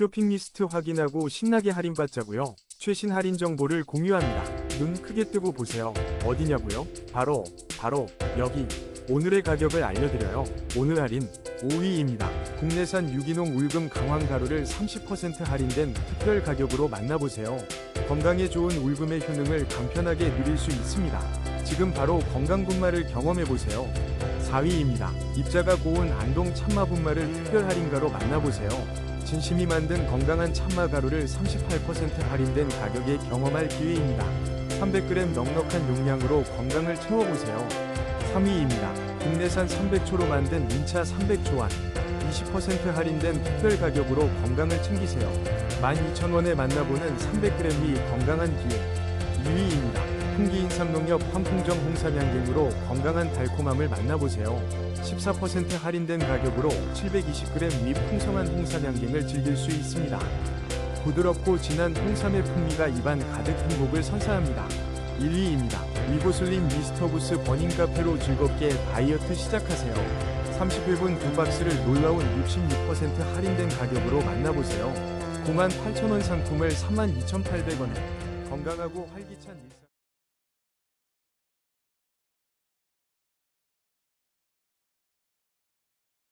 쇼핑 리스트 확인하고 신나게 할인받자고요. 최신 할인 정보를 공유합니다. 눈 크게 뜨고 보세요. 어디냐고요? 바로 바로 여기. 오늘의 가격을 알려드려요. 오늘 할인 5위입니다. 국내산 유기농 울금 강황 가루를 30% 할인된 특별 가격으로 만나보세요. 건강에 좋은 울금의 효능을 간편하게 누릴 수 있습니다. 지금 바로 건강 분말을 경험해 보세요. 4위입니다. 입자가 고운 안동 참마 분말을 특별 할인가로 만나보세요. 진심이 만든 건강한 참마 가루를 38% 할인된 가격에 경험할 기회입니다. 300g 넉넉한 용량으로 건강을 채워보세요. 3위입니다. 국내산 300초로 만든 인차 300초안 20% 할인된 특별 가격으로 건강을 챙기세요. 12,000원에 만나보는 300g이 건강한 기회. 2위입니다. 풍기인 삼농협 황풍정 홍삼향갱으로 건강한 달콤함을 만나보세요. 14% 할인된 가격으로 720g 미 풍성한 홍삼향갱을 즐길 수 있습니다. 부드럽고 진한 홍삼의 풍미가 입안 가득 행복을 선사합니다. 1위입니다. 위고슬림 미스터부스 버닝 카페로 즐겁게 다이어트 시작하세요. 31분 두 박스를 놀라운 66% 할인된 가격으로 만나보세요. 98,000원 상품을 32,800원에 건강하고 활기찬 일상